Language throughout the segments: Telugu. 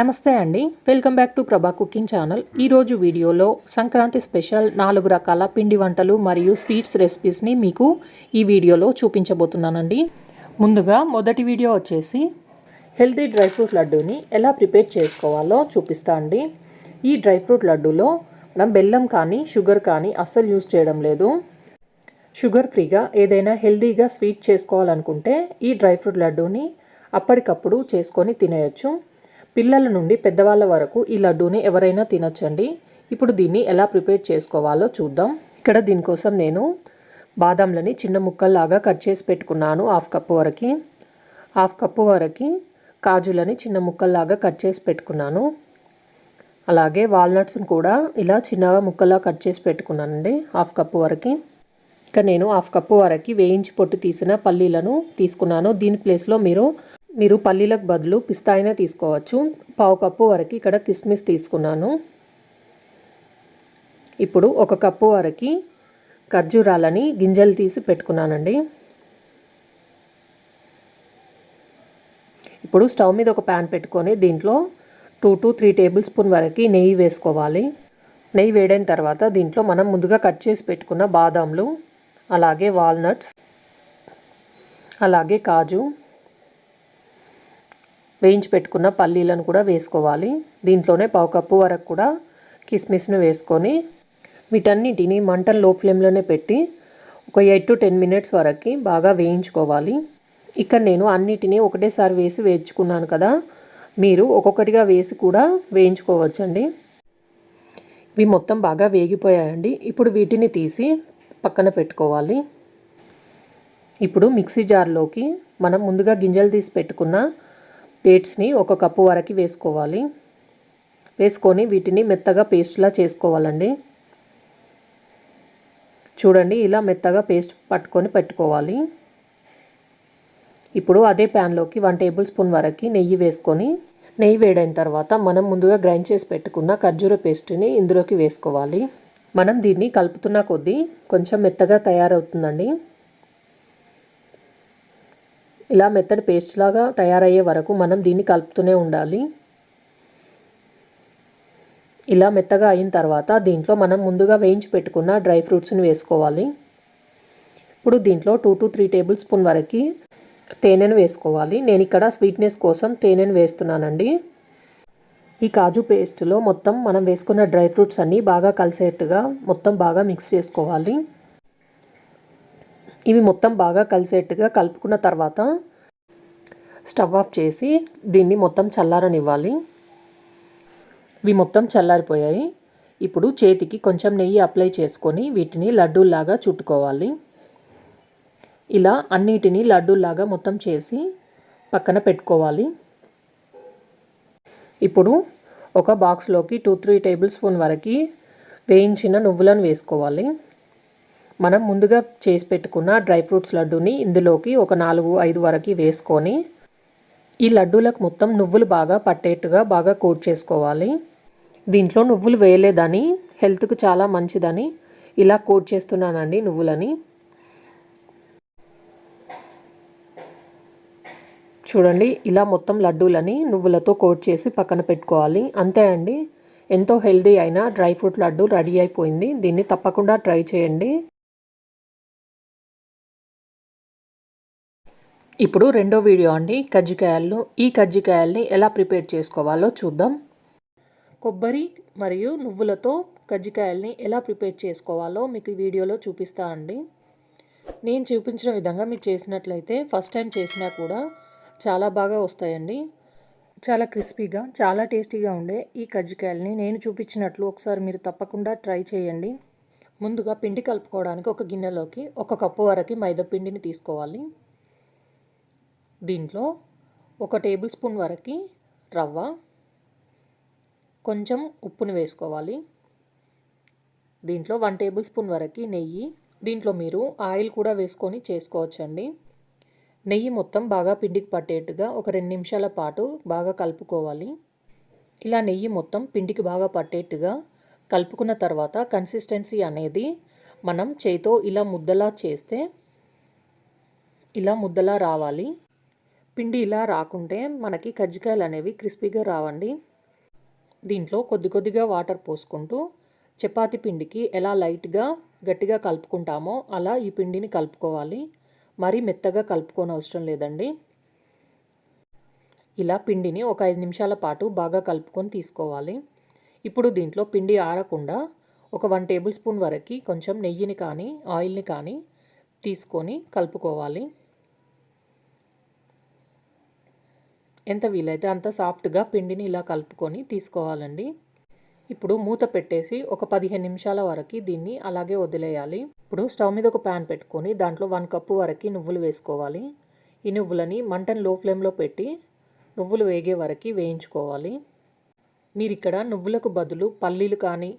నమస్తే అండి. Welcome back to Prabha cooking channel. ఈరోజు వీడియోలో సంక్రాంతి స్పెషల్ నాలుగు రకాల పిండి వంటలు మరియు స్వీట్స్ రెసిపీస్ని మీకు ఈ వీడియోలో చూపించబోతున్నానండి. ముందుగా మొదటి వీడియో వచ్చేసి హెల్తీ డ్రై ఫ్రూట్ లడ్డూని ఎలా ప్రిపేర్ చేసుకోవాలో చూపిస్తా అండి. ఈ డ్రై ఫ్రూట్ లడ్డూలో మనం బెల్లం కానీ షుగర్ కానీ అస్సలు యూజ్ చేయడం లేదు. షుగర్ ఫ్రీగా ఏదైనా హెల్తీగా స్వీట్ చేసుకోవాలనుకుంటే ఈ డ్రై ఫ్రూట్ లడ్డూని అప్పటికప్పుడు చేసుకొని తినేయచ్చు. పిల్లల నుండి పెద్దవాళ్ళ వరకు ఈ లడ్డూని ఎవరైనా తినొచ్చండి. ఇప్పుడు దీన్ని ఎలా ప్రిపేర్ చేసుకోవాలో చూద్దాం. ఇక్కడ దీనికోసం నేను బాదాంలని చిన్న ముక్కల్లాగా కట్ చేసి పెట్టుకున్నాను హాఫ్ కప్పు వరకు. హాఫ్ కప్పు వరకు కాజులని చిన్న ముక్కల్లాగా కట్ చేసి పెట్టుకున్నాను. అలాగే వాల్నట్స్ని కూడా ఇలా చిన్నగా ముక్కలా కట్ చేసి పెట్టుకున్నానండి హాఫ్ కప్పు వరకు. ఇక నేను హాఫ్ కప్పు వరకు వేయించి పొట్టు తీసిన పల్లీలను తీసుకున్నాను. దీని ప్లేస్లో మీరు మీరు పల్లీలకు బదులు పిస్తా అయినా తీసుకోవచ్చు. పావు కప్పు వరకు ఇక్కడ కిస్మిస్ తీసుకున్నాను. ఇప్పుడు ఒక కప్పు వరకు ఖర్జూరాలని గింజలు తీసి పెట్టుకున్నానండి. ఇప్పుడు స్టవ్ మీద ఒక ప్యాన్ పెట్టుకొని దీంట్లో two to three tablespoon వరకు నెయ్యి వేసుకోవాలి. నెయ్యి వేడైన తర్వాత దీంట్లో మనం ముందుగా కట్ చేసి పెట్టుకున్న బాదాంలు అలాగే వాల్నట్స్ అలాగే కాజు వేయించి పెట్టుకున్న పల్లీలను కూడా వేసుకోవాలి. దీంట్లోనే పావు కప్పు వరకు కూడా కిస్మిస్ను వేసుకొని వీటన్నిటిని మంటను లో ఫ్లేమ్లోనే పెట్టి ఒక ఎయిట్ టు టెన్ మినిట్స్ వరకు బాగా వేయించుకోవాలి. ఇక్కడ నేను అన్నిటినీ ఒకటేసారి వేసి వేయించుకున్నాను కదా. మీరు ఒక్కొక్కటిగా వేసి కూడా వేయించుకోవచ్చండి. ఇవి మొత్తం బాగా వేగిపోయాయండి. ఇప్పుడు వీటిని తీసి పక్కన పెట్టుకోవాలి. ఇప్పుడు మిక్సీ జార్లోకి మనం ముందుగా గింజలు తీసి పెట్టుకున్న డేట్స్ని ఒక కప్పు వరకు వేసుకోవాలి. వేసుకొని వీటిని మెత్తగా పేస్ట్లా చేసుకోవాలండి. చూడండి ఇలా మెత్తగా పేస్ట్ పట్టుకొని పెట్టుకోవాలి. ఇప్పుడు అదే ప్యాన్లోకి వన్ టేబుల్ స్పూన్ వరకు నెయ్యి వేసుకొని నెయ్యి వేడైన తర్వాత మనం ముందుగా గ్రైండ్ చేసి పెట్టుకున్న ఖర్జూర పేస్ట్ని ఇందులోకి వేసుకోవాలి. మనం దీన్ని కలుపుతున్న కొద్దీ కొంచెం మెత్తగా తయారవుతుందండి. ఇలా మెత్తడ్ పేస్ట్ లాగా తయారయ్యే వరకు మనం దీన్ని కలుపుతూనే ఉండాలి. ఇలా మెత్తగా అయిన తర్వాత దీంట్లో మనం ముందుగా వేయించి పెట్టుకున్న డ్రై ఫ్రూట్స్ని వేసుకోవాలి. ఇప్పుడు దీంట్లో two to three tablespoon వరకు తేనెను వేసుకోవాలి. నేను ఇక్కడ స్వీట్నెస్ కోసం తేనెను వేస్తున్నానండి. ఈ కాజు పేస్ట్లో మొత్తం మనం వేసుకున్న డ్రై ఫ్రూట్స్ అన్నీ బాగా కలిసేట్టుగా మొత్తం బాగా మిక్స్ చేసుకోవాలి. ఇవి మొత్తం బాగా కలిసేట్టుగా కలుపుకున్న తర్వాత స్టవ్ ఆఫ్ చేసి దీన్ని మొత్తం చల్లారనివ్వాలి. ఇవి మొత్తం చల్లారిపోయాయి. ఇప్పుడు చేతికి కొంచెం నెయ్యి అప్లై చేసుకొని వీటిని లడ్డూల్లాగా చుట్టుకోవాలి. ఇలా అన్నిటినీ లడ్డూల్లాగా మొత్తం చేసి పక్కన పెట్టుకోవాలి. ఇప్పుడు ఒక బాక్స్లోకి టూ త్రీ టేబుల్ స్పూన్ వరకు వేయించిన నువ్వులను వేసుకోవాలి. మనం ముందుగా చేసి పెట్టుకున్న డ్రై ఫ్రూట్స్ లడ్డూని ఇందులోకి ఒక నాలుగు ఐదు వరకు వేసుకొని ఈ లడ్డూలకు మొత్తం నువ్వులు బాగా పట్టేట్టుగా బాగా కోట్ చేసుకోవాలి. దీంట్లో నువ్వులు వేయలేదని హెల్త్కు చాలా మంచిదని ఇలా కోట్ చేస్తున్నానండి నువ్వులని. చూడండి ఇలా మొత్తం లడ్డూలని నువ్వులతో కోట్ చేసి పక్కన పెట్టుకోవాలి. అంతే అండి. ఎంతో హెల్దీ అయిన డ్రై ఫ్రూట్ లడ్డు రెడీ అయిపోయింది. దీన్ని తప్పకుండా ట్రై చేయండి. ఇప్పుడు రెండో వీడియో అండి. కజ్జికాయలు ఈ కజ్జికాయల్ని ఎలా ప్రిపేర్ చేసుకోవాలో చూద్దాం. కొబ్బరి మరియు నువ్వులతో కజ్జికాయల్ని ఎలా ప్రిపేర్ చేసుకోవాలో మీకు ఈ వీడియోలో చూపిస్తా అండి. నేను చూపించిన విధంగా మీరు చేసినట్లయితే ఫస్ట్ టైం చేసినా కూడా చాలా బాగా వస్తాయండి. చాలా క్రిస్పీగా చాలా టేస్టీగా ఉండే ఈ కజ్జికాయల్ని నేను చూపించినట్లు ఒకసారి మీరు తప్పకుండా ట్రై చేయండి. ముందుగా పిండి కలుపుకోవడానికి ఒక గిన్నెలోకి ఒక కప్పు వరకు మైదా పిండిని తీసుకోవాలి. దీంట్లో ఒక టేబుల్ స్పూన్ వరకు రవ్వ కొంచెం ఉప్పుని వేసుకోవాలి. దీంట్లో వన్ టేబుల్ స్పూన్ వరకు నెయ్యి దీంట్లో మీరు ఆయిల్ కూడా వేసుకొని చేసుకోవచ్చండి. నెయ్యి మొత్తం బాగా పిండికి పట్టేట్టుగా ఒక రెండు నిమిషాల పాటు బాగా కలుపుకోవాలి. ఇలా నెయ్యి మొత్తం పిండికి బాగా పట్టేట్టుగా కలుపుకున్న తర్వాత కన్సిస్టెన్సీ అనేది మనం చేతో ఇలా ముద్దలా చేస్తే ఇలా ముద్దలా రావాలి. పిండి ఇలా రాకుంటే మనకి కజ్జికాయలు అనేవి క్రిస్పీగా రావండి. దీంట్లో కొద్ది కొద్దిగా వాటర్ పోసుకుంటూ చపాతి పిండికి ఎలా లైట్గా గట్టిగా కలుపుకుంటామో అలా ఈ పిండిని కలుపుకోవాలి. మరీ మెత్తగా కలుపుకోని అవసరం లేదండి. ఇలా పిండిని ఒక ఐదు నిమిషాల పాటు బాగా కలుపుకొని తీసుకోవాలి. ఇప్పుడు దీంట్లో పిండి ఆరకుండా ఒక వన్ టేబుల్ స్పూన్ వరకు కొంచెం నెయ్యిని కానీ ఆయిల్ని కానీ తీసుకొని కలుపుకోవాలి. ఎంత వీలైతే అంత సాఫ్ట్గా పిండిని ఇలా కలుపుకొని తీసుకోవాలండి. ఇప్పుడు మూత పెట్టేసి ఒక పదిహేను నిమిషాల వరకు దీన్ని అలాగే వదిలేయాలి. ఇప్పుడు స్టవ్ మీద ఒక ప్యాన్ పెట్టుకొని దాంట్లో వన్ కప్పు వరకు నువ్వులు వేసుకోవాలి. ఈ నువ్వులని మంటను లో ఫ్లేమ్లో పెట్టి నువ్వులు వేగే వరకు వేయించుకోవాలి. మీరు ఇక్కడ నువ్వులకు బదులు పల్లీలు కానీ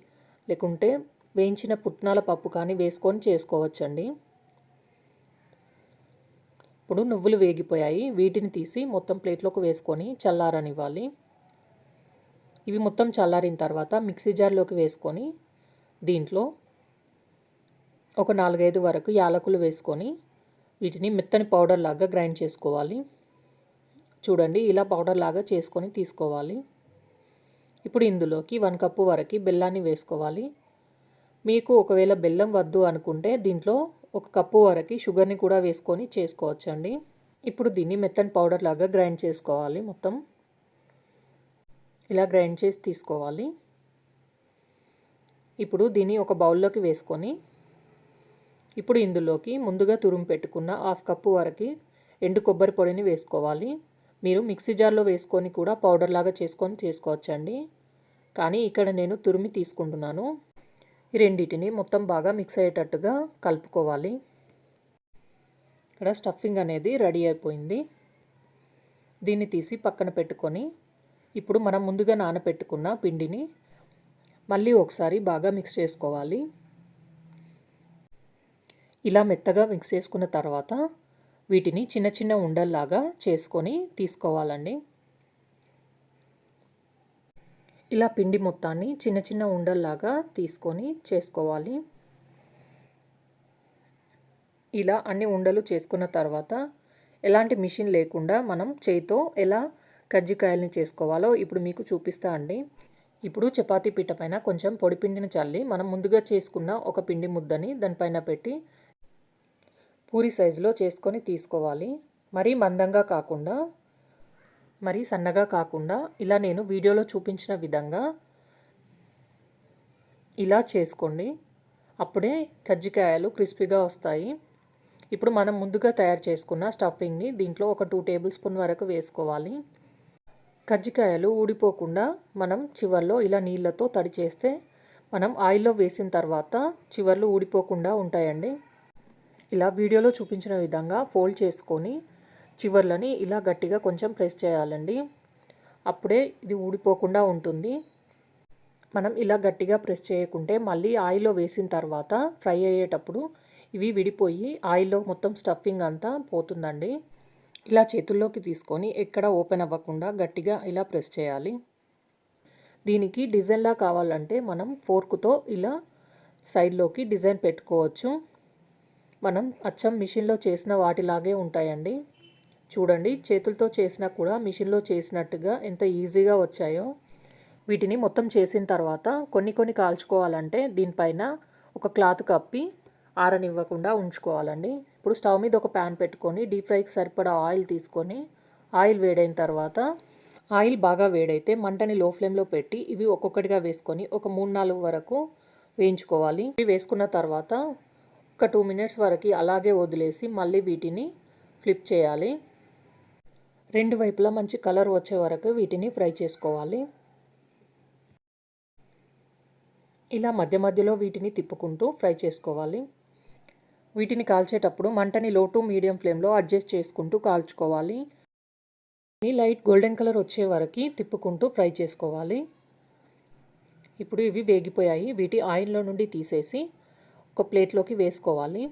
లేకుంటే వేయించిన పుట్నాల పప్పు కానీ వేసుకొని చేసుకోవచ్చండి. ఇప్పుడు నువ్వులు వేగిపోయాయి. వీటిని తీసి మొత్తం ప్లేట్లోకి వేసుకొని చల్లారనివ్వాలి. ఇవి మొత్తం చల్లారిన తర్వాత మిక్సీ జార్లోకి వేసుకొని దీంట్లో ఒక నాలుగైదు వరకు యాలకులు వేసుకొని వీటిని మెత్తని పౌడర్ లాగా గ్రైండ్ చేసుకోవాలి. చూడండి ఇలా పౌడర్ లాగా చేసుకొని తీసుకోవాలి. ఇప్పుడు ఇందులోకి వన్ కప్పు వరకు బెల్లాన్ని వేసుకోవాలి. మీకు ఒకవేళ బెల్లం వద్దు అనుకుంటే దీంట్లో ఒక కప్పు వరకు షుగర్ని కూడా వేసుకొని చేసుకోవచ్చండి. ఇప్పుడు దీన్ని మెత్తని పౌడర్ లాగా గ్రైండ్ చేసుకోవాలి మొత్తం. ఇలా గ్రైండ్ చేసి తీసుకోవాలి. ఇప్పుడు దీన్ని ఒక బౌల్లోకి వేసుకొని ఇప్పుడు ఇందులోకి ముందుగా తురుము పెట్టుకున్న హాఫ్ కప్పు వరకు ఎండు కొబ్బరి పొడిని వేసుకోవాలి. మీరు మిక్సీ జార్లో వేసుకొని కూడా పౌడర్ లాగా చేసుకొని చేసుకోవచ్చండి. కానీ ఇక్కడ నేను తురిమి తీసుకుంటున్నాను. ఈ రెండింటిని మొత్తం బాగా మిక్స్ అయ్యేటట్టుగా కలుపుకోవాలి. ఇక్కడ స్టఫింగ్ అనేది రెడీ అయిపోయింది. దీన్ని తీసి పక్కన పెట్టుకొని ఇప్పుడు మనం ముందుగా నానబెట్టుకున్న పిండిని మళ్ళీ ఒకసారి బాగా మిక్స్ చేసుకోవాలి. ఇలా మెత్తగా మిక్స్ చేసుకున్న తర్వాత వీటిని చిన్న చిన్న ఉండల్లాగా చేసుకొని తీసుకోవాలండి. ఇలా పిండి మొత్తాన్ని చిన్న చిన్న ఉండల్లాగా తీసుకొని చేసుకోవాలి. ఇలా అన్ని ఉండలు చేసుకున్న తర్వాత ఎలాంటి మిషన్ లేకుండా మనం చేయితో ఎలా కజ్జికాయల్ని చేసుకోవాలో ఇప్పుడు మీకు చూపిస్తా అండి. ఇప్పుడు చపాతీ పీట పైన కొంచెం పొడి పిండిని చల్లి మనం ముందుగా చేసుకున్న ఒక పిండి ముద్దని దానిపైన పెట్టి పూరి సైజులో చేసుకొని తీసుకోవాలి. మరీ మందంగా కాకుండా మరీ సన్నగా కాకుండా ఇలా నేను వీడియోలో చూపించిన విధంగా ఇలా చేసుకోండి. అప్పుడే కజ్జికాయలు క్రిస్పీగా వస్తాయి. ఇప్పుడు మనం ముందుగా తయారు చేసుకున్న స్టఫింగ్ని దీంట్లో ఒక టూ టేబుల్ స్పూన్ వరకు వేసుకోవాలి. కజ్జికాయలు ఊడిపోకుండా మనం చివర్లో ఇలా నీళ్ళతో తడి చేస్తే మనం ఆయిల్లో వేసిన తర్వాత చివర్లు ఊడిపోకుండా ఉంటాయండి. ఇలా వీడియోలో చూపించిన విధంగా ఫోల్డ్ చేసుకొని చివర్లని ఇలా గట్టిగా కొంచెం ప్రెస్ చేయాలండి. అప్పుడే ఇది ఊడిపోకుండా ఉంటుంది. మనం ఇలా గట్టిగా ప్రెస్ చేయకుంటే మళ్ళీ ఆయిల్లో వేసిన తర్వాత ఫ్రై అయ్యేటప్పుడు ఇవి విడిపోయి ఆయిల్లో మొత్తం స్టఫింగ్ అంతా పోతుందండి. ఇలా చేతుల్లోకి తీసుకొని ఎక్కడ ఓపెన్ అవ్వకుండా గట్టిగా ఇలా ప్రెస్ చేయాలి. దీనికి డిజైన్లా కావాలంటే మనం ఫోర్క్తో ఇలా సైడ్లోకి డిజైన్ పెట్టుకోవచ్చు. మనం అచ్చం మిషన్లో చేసిన వాటిలాగే ఉంటాయండి. చూడండి చేతులతో చేసినా కూడా మిషన్లో చేసినట్టుగా ఎంత ఈజీగా వచ్చాయో. వీటిని మొత్తం చేసిన తర్వాత కొన్ని కొన్ని కాల్చుకోవాలంటే దీనిపైన ఒక క్లాత్ కప్పి ఆరనివ్వకుండా ఉంచుకోవాలండి. ఇప్పుడు స్టవ్ మీద ఒక ప్యాన్ పెట్టుకొని డీప్ ఫ్రైకి సరిపడా ఆయిల్ తీసుకొని ఆయిల్ వేడైన తర్వాత ఆయిల్ బాగా వేడైతే మంటని లో ఫ్లేమ్లో పెట్టి ఇవి ఒక్కొక్కటిగా వేసుకొని ఒక మూడు నాలుగు వరకు వేయించుకోవాలి. ఇవి వేసుకున్న తర్వాత ఒక టూ మినిట్స్ వరకు అలాగే వదిలేసి మళ్ళీ వీటిని ఫ్లిప్ చేయాలి. రెండు వైపులా మంచి కలర్ వచ్చే వరకు వీటిని ఫ్రై చేసుకోవాలి. ఇలా మధ్య మధ్యలో వీటిని తిప్పుకుంటూ ఫ్రై చేసుకోవాలి. వీటిని కాల్చేటప్పుడు మంటని లో టు మీడియం ఫ్లేమ్లో అడ్జస్ట్ చేసుకుంటూ కాల్చుకోవాలి. లైట్ గోల్డెన్ కలర్ వచ్చే వరకు తిప్పుకుంటూ ఫ్రై చేసుకోవాలి. ఇప్పుడు ఇవి వేగిపోయాయి. వీటి ఆయిల్లో నుండి తీసేసి ఒక ప్లేట్లోకి వేసుకోవాలి.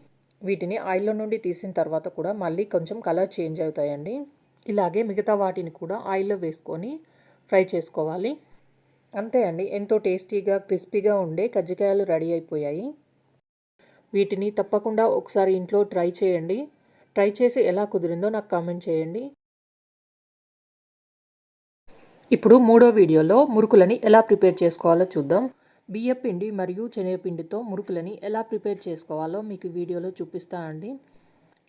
వీటిని ఆయిల్లో నుండి తీసిన తర్వాత కూడా మళ్ళీ కొంచెం కలర్ చేంజ్ అవుతాయండి. ఇలాగే మిగతా వాటిని కూడా ఆయిల్లో వేసుకొని ఫ్రై చేసుకోవాలి. అంతే అండి. ఎంతో టేస్టీగా క్రిస్పీగా ఉండే కజ్జికాయలు రెడీ అయిపోయాయి. వీటిని తప్పకుండా ఒకసారి ఇంట్లో ట్రై చేయండి. ట్రై చేసి ఎలా కుదిరిందో నాకు కామెంట్ చేయండి. ఇప్పుడు మూడో వీడియోలో మురుకులని ఎలా ప్రిపేర్ చేసుకోవాలో చూద్దాం. బియ్యపిండి మరియు శనగపిండితో మురుకులని ఎలా ప్రిపేర్ చేసుకోవాలో మీకు వీడియోలో వీడియోలో చూపిస్తానండి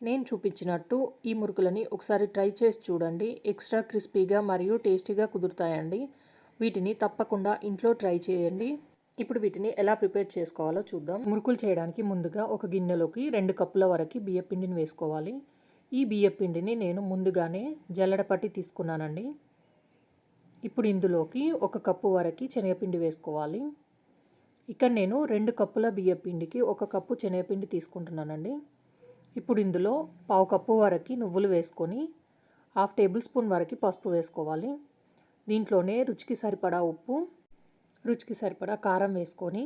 నేను చూపించినట్టు ఈ మురుకులని ఒకసారి ట్రై చేసి చూడండి. ఎక్స్ట్రా క్రిస్పీగా మరియు టేస్టీగా కుదురుతాయండి. వీటిని తప్పకుండా ఇంట్లో ట్రై చేయండి. ఇప్పుడు వీటిని ఎలా ప్రిపేర్ చేసుకోవాలో చూద్దాం. మురుకులు చేయడానికి ముందుగా ఒక గిన్నెలోకి రెండు కప్పుల వరకు బియ్యపిండిని వేసుకోవాలి. ఈ బియ్యపిండిని నేను ముందుగానే జల్లడపట్టి తీసుకున్నానండి. ఇప్పుడు ఇందులోకి ఒక కప్పు వరకు శనగపిండి వేసుకోవాలి. ఇక్కడ నేను రెండు కప్పుల బియ్యపిండికి ఒక కప్పు శనగపిండి తీసుకుంటున్నానండి. ఇప్పుడు ఇందులో పావు కప్పు వరకు నువ్వులు వేసుకొని హాఫ్ టేబుల్ స్పూన్ వరకు పసుపు వేసుకోవాలి. దీంట్లోనే రుచికి సరిపడా ఉప్పు రుచికి సరిపడా కారం వేసుకొని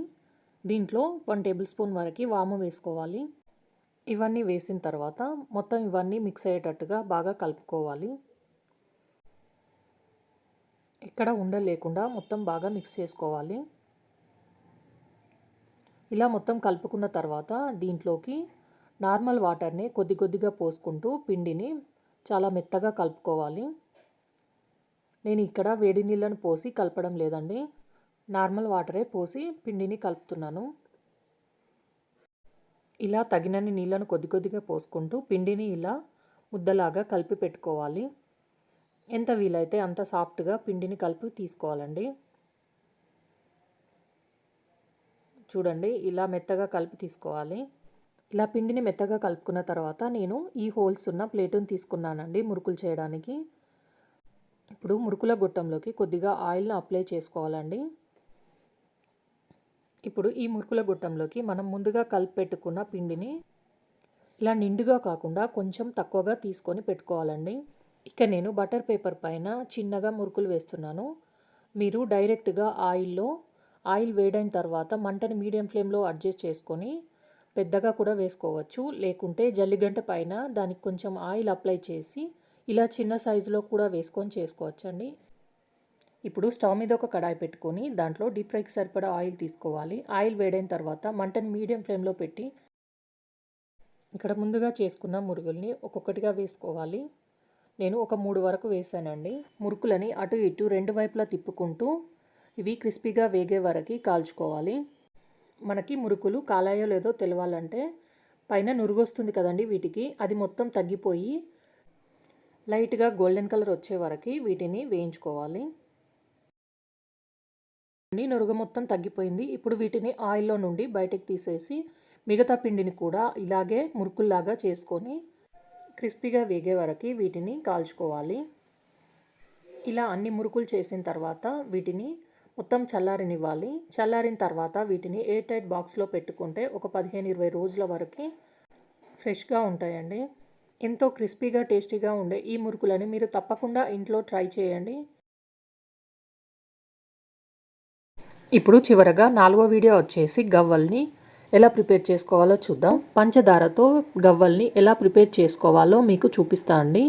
దీంట్లో వన్ టేబుల్ స్పూన్ వరకు వాము వేసుకోవాలి. ఇవన్నీ వేసిన తర్వాత మొత్తం ఇవన్నీ మిక్స్ అయ్యేటట్టుగా బాగా కలుపుకోవాలి. ఎక్కడ ఉండలేకుండా మొత్తం బాగా మిక్స్ చేసుకోవాలి. ఇలా మొత్తం కలుపుకున్న తర్వాత దీంట్లోకి నార్మల్ వాటర్ని కొద్ది కొద్దిగా పోసుకుంటూ పిండిని చాలా మెత్తగా కలుపుకోవాలి. నేను ఇక్కడ వేడి నీళ్ళను పోసి కలపడం లేదండి. నార్మల్ వాటరే పోసి పిండిని కలుపుతున్నాను. ఇలా తగినన్ని నీళ్ళను కొద్ది కొద్దిగా పోసుకుంటూ పిండిని ఇలా ముద్దలాగా కలిపి పెట్టుకోవాలి. ఎంత వీలైతే అంత సాఫ్ట్గా పిండిని కలిపి తీసుకోవాలండి. చూడండి ఇలా మెత్తగా కలిపి తీసుకోవాలి. ఇలా పిండిని మెత్తగా కలుపుకున్న తర్వాత నేను ఈ హోల్స్ ఉన్న ప్లేటును తీసుకున్నానండి మురుకులు చేయడానికి. ఇప్పుడు మురుకుల గుట్టంలోకి కొద్దిగా ఆయిల్ని అప్లై చేసుకోవాలండి. ఇప్పుడు ఈ మురుకుల గుట్టంలోకి మనం ముందుగా కలిపి పెట్టుకున్న పిండిని ఇలా నిండుగా కాకుండా కొంచెం తక్కువగా తీసుకొని పెట్టుకోవాలండి. ఇక నేను బటర్ పేపర్ పైన చిన్నగా మురుకులు వేస్తున్నాను. మీరు డైరెక్ట్గా ఆయిల్లో ఆయిల్ వేడైన తర్వాత మంటని మీడియం ఫ్లేమ్లో అడ్జస్ట్ చేసుకొని పెద్దగా కూడా వేసుకోవచ్చు. లేకుంటే జల్లిగంట పైన దానికి కొంచెం ఆయిల్ అప్లై చేసి ఇలా చిన్న సైజులో కూడా వేసుకొని చేసుకోవచ్చండి. ఇప్పుడు స్టవ్ మీద ఒక కడాయి పెట్టుకొని దాంట్లో డీప్ ఫ్రైకి సరిపడా ఆయిల్ తీసుకోవాలి. ఆయిల్ వేడైన తర్వాత మంటను మీడియం ఫ్లేమ్లో పెట్టి ఇక్కడ ముందుగా చేసుకున్న మురుగుల్ని ఒక్కొక్కటిగా వేసుకోవాలి. నేను ఒక మూడు వరకు వేసానండి. మురుకులని అటు ఇటు రెండు వైపులా తిప్పుకుంటూ ఇవి క్రిస్పీగా వేగే వరకు కాల్చుకోవాలి. మనకి మురుకులు కాలాయో లేదో తెలవాలంటే పైన నురుగు వస్తుంది కదండి వీటికి. అది మొత్తం తగ్గిపోయి లైట్గా గోల్డెన్ కలర్ వచ్చే వరకు వీటిని వేయించుకోవాలి. నురుగు మొత్తం తగ్గిపోయింది. ఇప్పుడు వీటిని ఆయిల్లో నుండి బయటకు తీసేసి మిగతా పిండిని కూడా ఇలాగే మురుకుల్లాగా చేసుకొని క్రిస్పీగా వేగే వరకు వీటిని కాల్చుకోవాలి. ఇలా అన్ని మురుకులు చేసిన తర్వాత వీటిని మొత్తం చల్లారనివ్వాలి. చల్లారిన తర్వాత వీటిని ఎయిర్ టైట్ బాక్స్లో పెట్టుకుంటే ఒక పదిహేను ఇరవై రోజుల వరకు ఫ్రెష్గా ఉంటాయండి. ఎంతో క్రిస్పీగా టేస్టీగా ఉండే ఈ మురుకులని మీరు తప్పకుండా ఇంట్లో ట్రై చేయండి. ఇప్పుడు చివరగా నాలుగో వీడియో వచ్చేసి గవ్వల్ని ఎలా ప్రిపేర్ చేసుకోవాలో చూద్దాం. పంచదారతో గవ్వల్ని ఎలా ప్రిపేర్ చేసుకోవాలో మీకు చూపిస్తా అండి.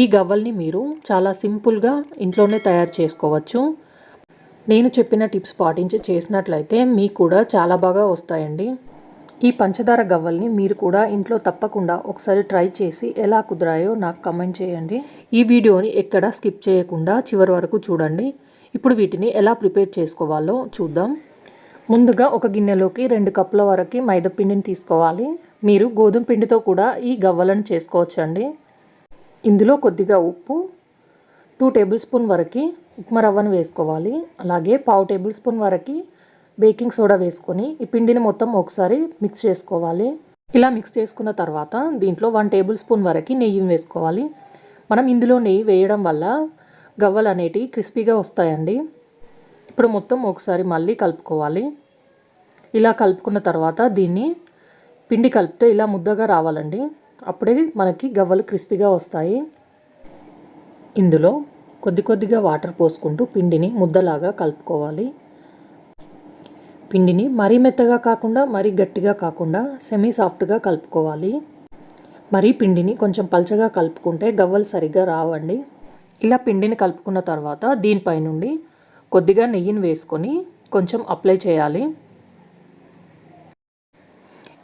ఈ గవ్వల్ని మీరు చాలా సింపుల్గా ఇంట్లోనే తయారు చేసుకోవచ్చు. నేను చెప్పిన టిప్స్ పాటించి చేసినట్లయితే మీకు కూడా చాలా బాగా వస్తాయండి. ఈ పంచదార గవ్వల్ని మీరు కూడా ఇంట్లో తప్పకుండా ఒకసారి ట్రై చేసి ఎలా కుదిరాయో నాకు కమెంట్ చేయండి. ఈ వీడియోని ఎక్కడ స్కిప్ చేయకుండా చివరి వరకు చూడండి. ఇప్పుడు వీటిని ఎలా ప్రిపేర్ చేసుకోవాలో చూద్దాం. ముందుగా ఒక గిన్నెలోకి రెండు కప్పుల వరకు మైదాపిండిని తీసుకోవాలి. మీరు గోధుమ పిండితో కూడా ఈ గవ్వలను చేసుకోవచ్చండి. ఇందులో కొద్దిగా ఉప్పు టూ టేబుల్ స్పూన్ వరకు ఉప్మా రవ్వను వేసుకోవాలి. అలాగే పావు టేబుల్ స్పూన్ వరకు బేకింగ్ సోడా వేసుకొని ఈ పిండిని మొత్తం ఒకసారి మిక్స్ చేసుకోవాలి. ఇలా మిక్స్ చేసుకున్న తర్వాత దీంట్లో వన్ టేబుల్ స్పూన్ వరకు నెయ్యి వేసుకోవాలి. మనం ఇందులో నెయ్యి వేయడం వల్ల గవ్వలు అనేటివి క్రిస్పీగా వస్తాయండి. ఇప్పుడు మొత్తం ఒకసారి మళ్ళీ కలుపుకోవాలి. ఇలా కలుపుకున్న తర్వాత దీన్ని పిండి కలిపితే ఇలా ముద్దగా రావాలండి. అప్పుడే మనకి గవ్వలు క్రిస్పీగా వస్తాయి. ఇందులో కొద్ది కొద్దిగా వాటర్ పోసుకుంటూ పిండిని ముద్దలాగా కలుపుకోవాలి. పిండిని మరీ మెత్తగా కాకుండా మరీ గట్టిగా కాకుండా సెమీ సాఫ్ట్గా కలుపుకోవాలి. మరీ పిండిని కొంచెం పల్చగా కలుపుకుంటే గవ్వలు సరిగ్గా రావండి. ఇలా పిండిని కలుపుకున్న తర్వాత దీనిపై నుండి కొద్దిగా నెయ్యిని వేసుకొని కొంచెం అప్లై చేయాలి.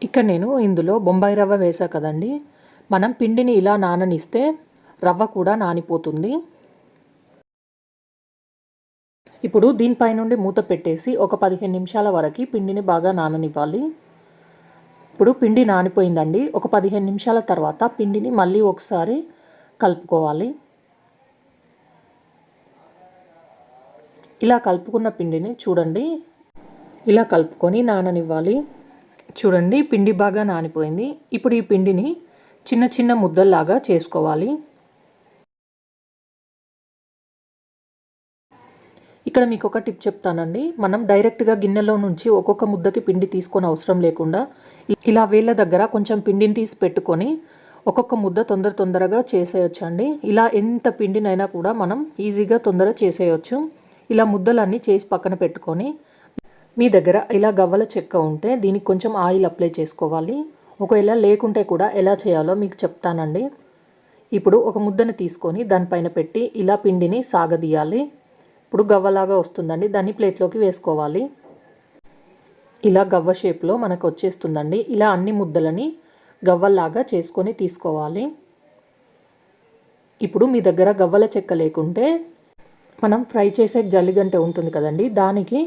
ఇక్కడ నేను ఇందులో బొంబాయి రవ్వ వేసా కదండి. మనం పిండిని ఇలా నాననిస్తే రవ్వ కూడా నానిపోతుంది. ఇప్పుడు దీనిపై నుండి మూత పెట్టేసి ఒక పదిహేను నిమిషాల వరకు పిండిని బాగా నాననివ్వాలి. ఇప్పుడు పిండి నానిపోయిందండి. ఒక పదిహేను నిమిషాల తర్వాత పిండిని మళ్ళీ ఒకసారి కలుపుకోవాలి. ఇలా కలుపుకున్న పిండిని చూడండి. ఇలా కలుపుకొని నాననివ్వాలి. చూడండి పిండి బాగా నానిపోయింది. ఇప్పుడు ఈ పిండిని చిన్న చిన్న ముద్దల్లాగా చేసుకోవాలి. ఇక్కడ మీకు ఒక టిప్ చెప్తానండి. మనం డైరెక్ట్గా గిన్నెలో నుంచి ఒక్కొక్క ముద్దకి పిండి తీసుకొని అవసరం లేకుండా ఇలా వేళ్ళ దగ్గర కొంచెం పిండిని తీసి పెట్టుకొని ఒక్కొక్క ముద్ద తొందర తొందరగా చేసేయొచ్చండి. అండి ఇలా ఎంత పిండినైనా కూడా మనం ఈజీగా తొందర చేసేయచ్చు. ఇలా ముద్దలన్నీ చేసి పక్కన పెట్టుకొని మీ దగ్గర ఇలా గవ్వల చెక్క ఉంటే దీనికి కొంచెం ఆయిల్ అప్లై చేసుకోవాలి. ఒకవేళ లేకుంటే కూడా ఎలా చేయాలో మీకు చెప్తానండి. ఇప్పుడు ఒక ముద్దను తీసుకొని దానిపైన పెట్టి ఇలా పిండిని సాగదీయాలి. ఇప్పుడు గవ్వలాగా వస్తుందండి. దాన్ని ప్లేట్లోకి వేసుకోవాలి. ఇలా గవ్వ షేప్లో మనకు వచ్చేస్తుందండి. ఇలా అన్ని ముద్దలని గవ్వల్లాగా చేసుకొని తీసుకోవాలి. ఇప్పుడు మీ దగ్గర గవ్వల చెక్క లేకుంటే మనం ఫ్రై చేసే జల్లిగంట ఉంటుంది కదండి. దానికి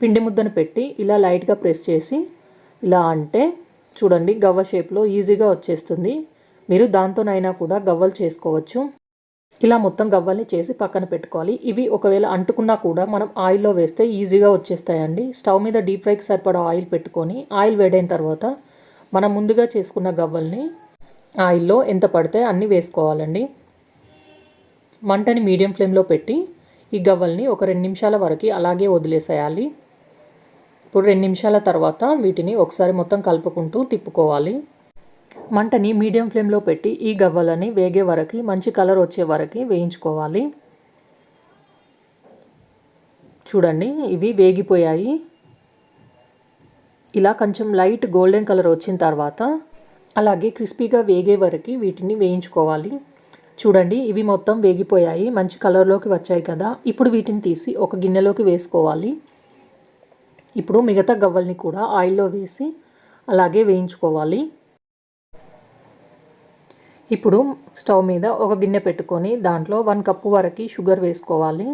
పిండి ముద్దను పెట్టి ఇలా లైట్గా ప్రెస్ చేసి ఇలా అంటే చూడండి గవ్వ షేప్లో ఈజీగా వచ్చేస్తుంది. మీరు దాంతోనైనా కూడా గవ్వలు చేసుకోవచ్చు. ఇలా మొత్తం గవ్వల్ని చేసి పక్కన పెట్టుకోవాలి. ఇవి ఒకవేళ అంటుకున్నా కూడా మనం ఆయిల్లో వేస్తే ఈజీగా వచ్చేస్తాయండి. స్టవ్ మీద డీప్ ఫ్రైకి సరిపడా ఆయిల్ పెట్టుకొని ఆయిల్ వేడైన తర్వాత మనం ముందుగా చేసుకున్న గవ్వల్ని ఆయిల్లో ఎంత పడితే అన్నీ వేసుకోవాలండి. మంటని మీడియం ఫ్లేమ్లో పెట్టి ఈ గవ్వల్ని ఒక రెండు నిమిషాల వరకు అలాగే వదిలేసేయాలి. ఇప్పుడు రెండు నిమిషాల తర్వాత వీటిని ఒకసారి మొత్తం కలుపుకుంటూ తిప్పుకోవాలి. మంటని మీడియం ఫ్లేమ్లో పెట్టి ఈ గవ్వలని వేగే వరకు మంచి కలర్ వచ్చే వరకు వేయించుకోవాలి. చూడండి ఇవి వేగిపోయాయి. ఇలా కొంచెం లైట్ గోల్డెన్ కలర్ వచ్చిన తర్వాత అలాగే క్రిస్పీగా వేగే వరకు వీటిని వేయించుకోవాలి. చూడండి ఇవి మొత్తం వేగిపోయాయి మంచి కలర్లోకి వచ్చాయి కదా. ఇప్పుడు వీటిని తీసి ఒక గిన్నెలోకి వేసుకోవాలి. ఇప్పుడు మిగతా గవ్వల్ని కూడా ఆయిల్లో వేసి అలాగే వేయించుకోవాలి. ఇప్పుడు స్టవ్ మీద ఒక గిన్నె పెట్టుకొని దాంట్లో వన్ కప్పు వరకు షుగర్ వేసుకోవాలి.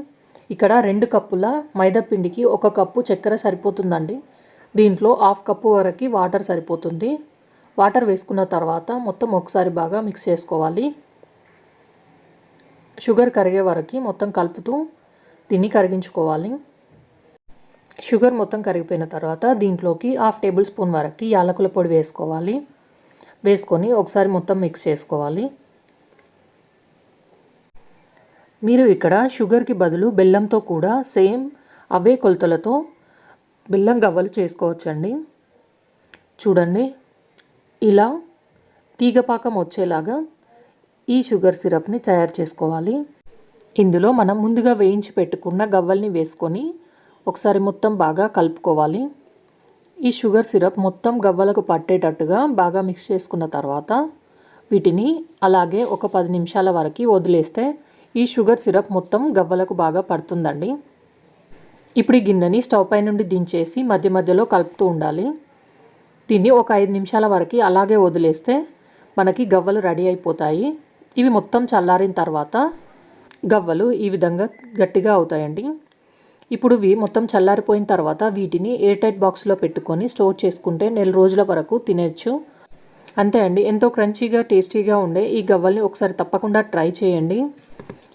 ఇక్కడ రెండు కప్పుల మైదాపిండికి ఒక కప్పు చక్కెర సరిపోతుందండి. దీంట్లో హాఫ్ కప్పు వరకు వాటర్ సరిపోతుంది. వాటర్ వేసుకున్న తర్వాత మొత్తం ఒకసారి బాగా మిక్స్ చేసుకోవాలి. షుగర్ కరిగే వరకు మొత్తం కలుపుతూ దీన్ని కరిగించుకోవాలి. షుగర్ మొత్తం కరిగిపోయిన తర్వాత దీంట్లోకి హాఫ్ టేబుల్ స్పూన్ వరకు యాలకుల పొడి వేసుకోవాలి. వేసుకొని ఒకసారి మొత్తం మిక్స్ చేసుకోవాలి. మీరు ఇక్కడ షుగర్కి బదులు బెల్లంతో కూడా సేమ్ అవే కొలతలతో బెల్లం గవ్వలు చేసుకోవచ్చండి. చూడండి. ఇలా తీగపాకం వచ్చేలాగా ఈ షుగర్ సిరప్ని తయారు చేసుకోవాలి. ఇందులో మనం ముందుగా వేయించి పెట్టుకున్న గవ్వల్ని వేసుకొని ఒకసారి మొత్తం బాగా కలుపుకోవాలి. ఈ షుగర్ సిరప్ మొత్తం గవ్వలకు పట్టేటట్టుగా బాగా మిక్స్ చేసుకున్న తర్వాత వీటిని అలాగే ఒక పది నిమిషాల వరకు వదిలేస్తే ఈ షుగర్ సిరప్ మొత్తం గవ్వలకు బాగా పడుతుందండి. ఇప్పుడు ఈ గిన్నెని స్టవ్ పై నుండి దించేసి మధ్య మధ్యలో కలుపుతూ ఉండాలి. దీన్ని ఒక ఐదు నిమిషాల వరకు అలాగే వదిలేస్తే మనకి గవ్వలు రెడీ అయిపోతాయి. ఇవి మొత్తం చల్లారిన తర్వాత గవ్వలు ఈ విధంగా గట్టిగా అవుతాయండి. ఇప్పుడు ఇవి మొత్తం చల్లారిపోయిన తర్వాత వీటిని ఎయిర్ టైట్ బాక్స్లో పెట్టుకొని స్టోర్ చేసుకుంటే నెల రోజుల వరకు తినచ్చు. అంతే అండి. ఎంతో క్రంచీగా టేస్టీగా ఉండే ఈ గవ్వల్ని ఒకసారి తప్పకుండా ట్రై చేయండి.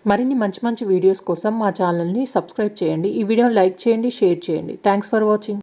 మరిన్ని మంచి మంచి వీడియోస్ కోసం మా ఛానల్ని సబ్స్క్రైబ్ చేయండి. ఈ వీడియోని లైక్ చేయండి షేర్ చేయండి. Thanks for watching.